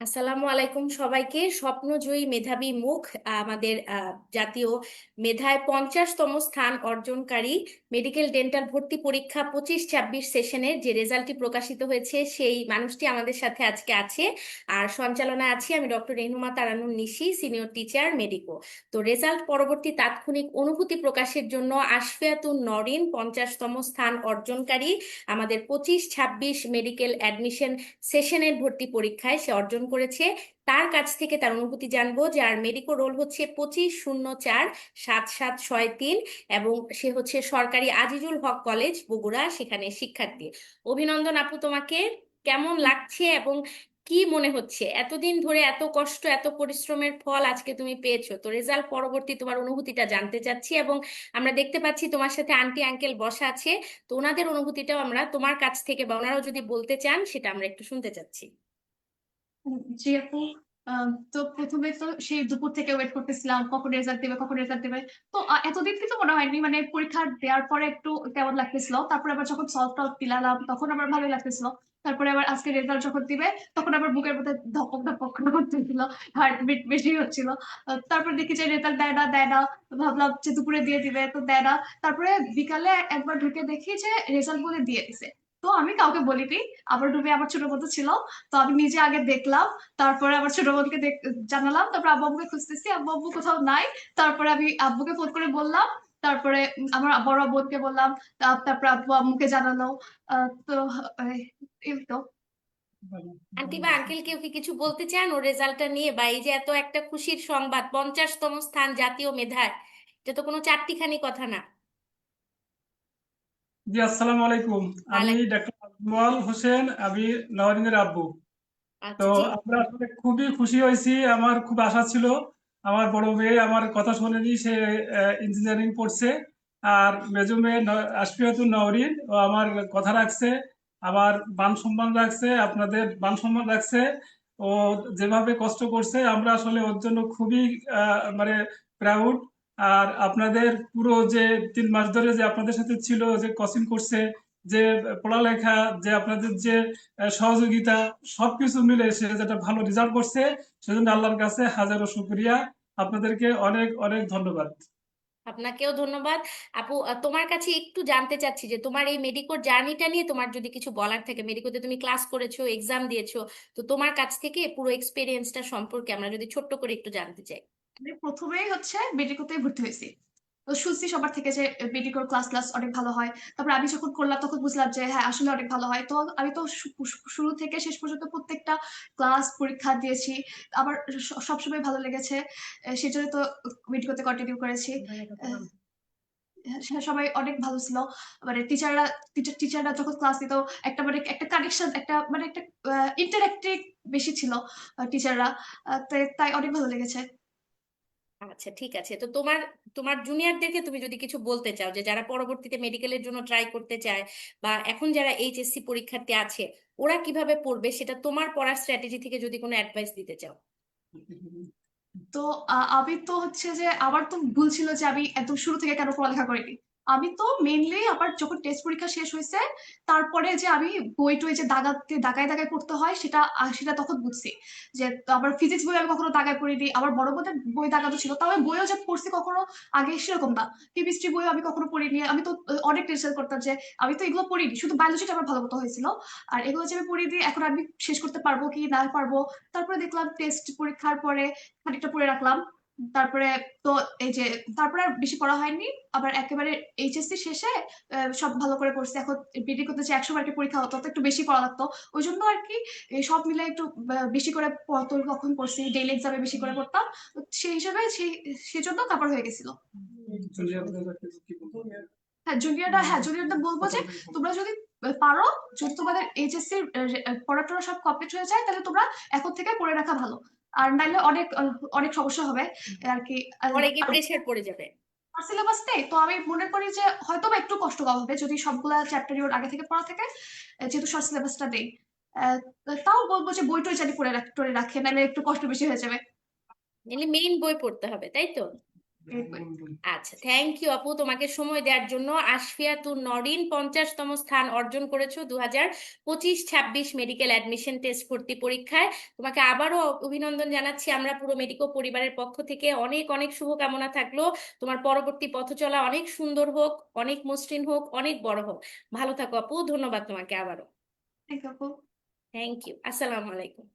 আসসালামু আলাইকুম সবাইকে। স্বপ্নজয়ী মেধাবী মুখ, আমাদের জাতীয় মেধায় পঞ্চাশতম স্থান অর্জনকারী মেডিকেল ডেন্টাল ভর্তি পরীক্ষা পঁচিশ ছাব্বিশ সেশনের যে রেজাল্টটি প্রকাশিত হয়েছে, সেই মানুষটি আমাদের সাথে আজকে আছে। আর সঞ্চালনায় আছি আমি doctor Renuma Taranur Nishi, senior teacher, medico. তো রেজাল্ট পরবর্তী তাৎক্ষণিক অনুভূতি প্রকাশের জন্য আশফিয়াতুন নরিন পঞ্চাশতম স্থান অর্জনকারী, আমাদের পঁচিশ ছাব্বিশ মেডিকেল অ্যাডমিশন সেশনের ভর্তি পরীক্ষায় সে অর্জন করেছে, তার কাছ থেকে তার অনুভূতি জানব যার মেডিকো রোল হচ্ছে পঁচিশ শূন্য চার সাত সাত ছয় তিন এবং সে হচ্ছে সরকারি আজিজুল হক কলেজ, বগুড়া, সেখানে শিক্ষার্থী। অভিনন্দন আপু তোমাকে, কেমন লাগছে এবং কি মনে হচ্ছে? এতদিন ধরে এত কষ্ট, এত পরিশ্রমের ফল আজকে তুমি পেয়েছ, তো রেজাল্ট পরবর্তী তোমার অনুভূতিটা জানতে চাচ্ছি এবং আমরা দেখতে পাচ্ছি তোমার সাথে আন্টি আঙ্কেল বসা আছে, তো ওনাদের অনুভূতিটাও আমরা তোমার কাছ থেকে বা ওনারাও যদি বলতে চান, সেটা আমরা একটু শুনতে চাচ্ছি। জি আপু তো প্রথমে তো সেই দুপুর থেকে ওয়েট করতেছিলাম, কখন রেজাল্ট দেবে, কখন রেজাল্ট দেবে। তো এতদিন কিন্তু মনে হয়নি মানে পরীক্ষা দেওয়ার পরে একটু কেমন লাগতেছিল। তারপরে আবার যখন সলভ টলভ দিলাম, তখন আবার ভালো লাগতেছিল। তারপরে আবার আজকে রেজাল্ট যখন দিবে, তখন আবার বুকের মধ্যে ধপক ধপক করতেছিল হার্টবিট বেশি হচ্ছিল। তারপর দেখি যে রেজাল্ট দেয় না দেয় না। ভাবলাম যে দুপুরে দিয়ে দিবে, তো দেয় না। তারপরে বিকালে একবার ঢুকে দেখি যে রেজাল্ট বলে দিয়ে দিছে। তো আমি কাউকে বলিনি। আবার রুমে আমার ছোট বোন ছিল। তো আমি নিজে আগে দেখলাম, তারপরে আবার ছোট বোনকে জানালাম, তারপরে আব্বু আব্বুকে খুঁজতেছি। আব্বু আব্বু কোথাও নাই। তারপরে আমি আব্বুকে ফোন করে বললাম, তারপরে আমার বড় বোনকে বললাম তারপরে আব্বু আম্মুকে জানালো। তো, এই তো। আন্টি বা আঙ্কেল কেউ কি কিছু বলতে চান? ওর রেজাল্টটা নিয়ে বা এই যে এত একটা খুশির সংবাদ, পঞ্চাশতম স্থান জাতীয় মেধায়, এটা তো কোনো চারটিখানি কথা না। জি আসসালামু আলাইকুম। আমি ডাক্তার আজমল হোসেন আমি নওয়ারিনের আব্বু। আচ্ছা তো আমরা আসলে খুবই খুশি হয়েছি। আমার খুব আশা ছিল আমার বড় মেয়ে আমার কথা শোনেনি সে ইঞ্জিনিয়ারিং পড়ছে। আর মেজো মেয়ে আশফিয়াতুন নওরিন ও আমার কথা রাখছে আমার মান সম্মান রাখছে আপনাদের মান সম্মান রাখছে। ও যেভাবে কষ্ট করছে আমরা আসলে ওর জন্য খুবই মানে প্রাউড আর আপনাদের পুরো যে তিন মাস ধরে যে আপনাদের সাথে ছিল, যে কোচিং করছে, যে পড়ালেখা, যে আপনাদের যে সহযোগিতা, সবকিছু মিলে সে যেটা ভালো রেজাল্ট করছে, সেজন্য আল্লাহর কাছে হাজারো শুকরিয়া। আপনাদেরকে অনেক অনেক ধন্যবাদ। আপনাকেও ধন্যবাদ। আপু তোমার কাছে একটু জানতে চাচ্ছি যে তোমার এই মেডিকোর জার্নিটা নিয়ে তোমার যদি কিছু বলার থাকে মেডিকোতে তুমি ক্লাস করেছ এক্সাম দিয়েছ, তো তোমার কাছ থেকে পুরো এক্সপিরিয়েন্সটা সম্পর্কে আমরা যদি ছোট্ট করে একটু জানতে চাই। আমি প্রথমেই হচ্ছে মেডিকোতে ভর্তি হয়েছি। তো শুনছি সবার থেকে যে মেডিকোর ক্লাস ক্লাস অনেক ভালো হয়। তারপর আমি যখন করলাম তখন বুঝলাম যে হ্যাঁ আসলে অনেক ভালো হয়। তো আমি তো শুরু থেকে শেষ পর্যন্ত প্রত্যেকটা ক্লাস পরীক্ষা দিয়েছি। আমার সবসময় ভালো লেগেছে। আহ, সেই জন্য তো মেডিকোতে কন্টিনিউ করেছি। আহ, হ্যাঁ, সবাই অনেক ভালো ছিল। মানে টিচাররা টিচার টিচাররা যখন ক্লাস দিত একটা মানে একটা কানেকশন একটা মানে একটা ইন্টারেক্টিভ বেশি ছিল টিচাররা তাই অনেক ভালো লেগেছে। আচ্ছা ঠিক আছে। তো তোমার তোমার জুনিয়রদেরকে তুমি যদি কিছু বলতে চাও যে যারা পরবর্তীতে মেডিকেলের জন্য ট্রাই করতে চায় বা এখন যারা এইচএসসি পরীক্ষার্থী আছে, ওরা কীভাবে পড়বে সেটা তোমার পড়ার স্ট্র্যাটেজি থেকে যদি কোনো অ্যাডভাইস দিতে চাও। তো আমি তো হচ্ছে যে আবার তো ভুল ছিল যে আমি একদম শুরু থেকে কেন পড়ালেখা করিনি। আমি তো মেইনলি আবার যখন টেস্ট পরীক্ষা শেষ হয়েছে, তারপরে যে আমি বই টই যে দাগাতে, দাগায় দাগায় পড়তে হয়, সেটা সেটা তখন বুঝছি। যে আবার ফিজিক্স বই আমি কখনো দাগায় পড়িনি, আবার বড় বোধের বই দাগানো ছিল, তাও বইও যে পড়ছি কখনো আগে সেরকম না। কেমিস্ট্রি বইও আমি কখনো পড়িনি। আমি তো অনেক টেনশন করতাম যে আমি তো এগুলো পড়িনি, শুধু বায়োলজিটা আমার ভালো মতো হয়েছিল। আর এগুলো যে আমি পড়িনি, এখন আমি শেষ করতে পারব কি না পারব, তারপরে দেখলাম টেস্ট পরীক্ষার পরে খানিকটা পড়ে রাখলাম। তারপরে তো এই যে, তারপরে আর বেশি পড়া হয়নি, আবার একেবারে এইচএসসি শেষে সব ভালো করে পড়ছি। এখন বিডি করতে যে একশো মার্কের পরীক্ষা হতো একটু বেশি পড়া লাগতো। ওই জন্য আর কি সব মিলে একটু বেশি করে পড়তো কখন পড়ছি ডেইলি এক্সামে বেশি করে পড়তাম। সেই হিসাবে সেই সেজন্য কাভার হয়ে গেছিল। হ্যাঁ জুনিয়রটা হ্যাঁ জুনিয়রটা বলব যে, তোমরা যদি পারো, যদি তোমাদের এইচএসসি পড়াশোনা সব কমপ্লিট হয়ে যায়, তাহলে তোমরা এখন থেকে পড়ে রাখা ভালো। আর নাহলে অনেক অনেক সমস্যা হবে আর কি। অনেকই প্রেসার পড়ে যাবে। সিলেবাস নেই তো আমি মনে করি যে হয়তো বা একটু কষ্ট কম হবে যদি সবগুলা চ্যাপ্টারই ওর আগে থেকে পড়া থাকে যেহেতু শর্ট সিলেবাসটা নেই তাও বলব যে বই টই জানি পড়ে রাখ- রাখে নাহলে একটু কষ্ট বেশি হয়ে যাবে। মেইন বই পড়তে হবে তাই তো? আচ্ছা থ্যাংক ইউ আপু তোমাকে সময় দেওয়ার জন্য। আশফিয়া তু নরিন পঞ্চাশতম স্থান অর্জন করেছ দু হাজার পঁচিশ ছাব্বিশ মেডিকেল অ্যাডমিশন টেস্ট ভর্তি পরীক্ষায়। তোমাকে আবারও অভিনন্দন জানাচ্ছি। আমরা পুরো মেডিকো পরিবারের পক্ষ থেকে অনেক অনেক শুভকামনা থাকল। তোমার পরবর্তী পথ চলা অনেক সুন্দর হোক অনেক মসৃণ হোক অনেক বড় হোক। ভালো থাকো আপু ধন্যবাদ তোমাকে আবারও। থ্যাংক ইউ আসসালামু আলাইকুম।